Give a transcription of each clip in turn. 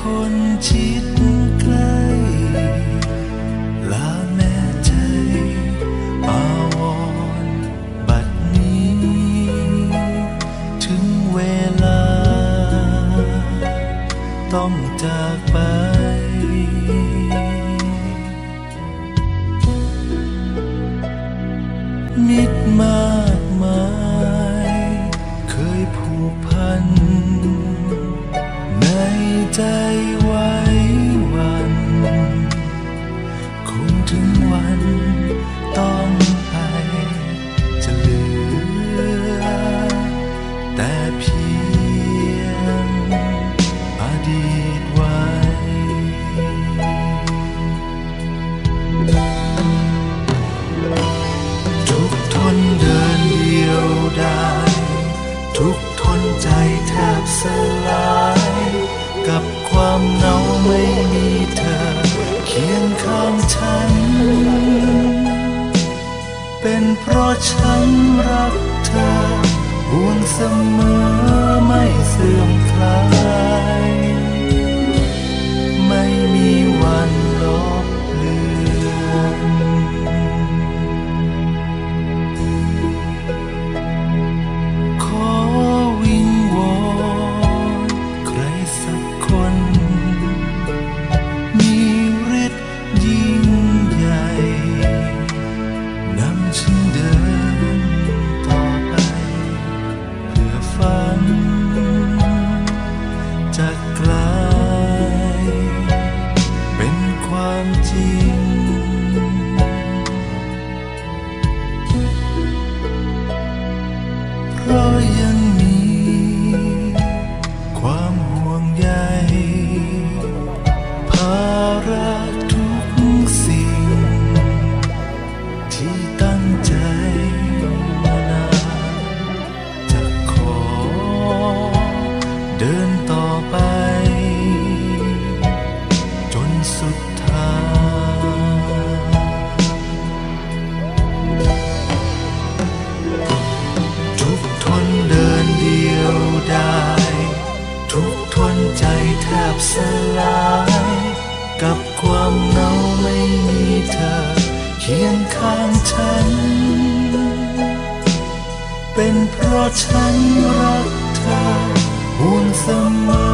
คนจิตใกล้ลาแม่ใจอาวรบัดนี้ ถึงเวลา ต้องจากไปมิดมา ถึงวันต้องไปจะเหลือ แต่เพียงอดีตไว้ ทุกทนเดินเดียวได้ ทุกทนใจแทบสลาย กับความเหงาไม่มีเธอ เคียงข้างฉัน เป็นเพราะฉันรักเธอห่วงเสมอไม่เสื่อมคลาย ความจริง เพราะยังมีความห่วงใยภาระ ทุกทนใจแทบสลาย กับความเหงาไม่มีเธอ เคียงข้างฉัน เป็นเพราะฉันรักเธอห่วงเสมอ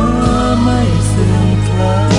ไม่เสื่อมคลาย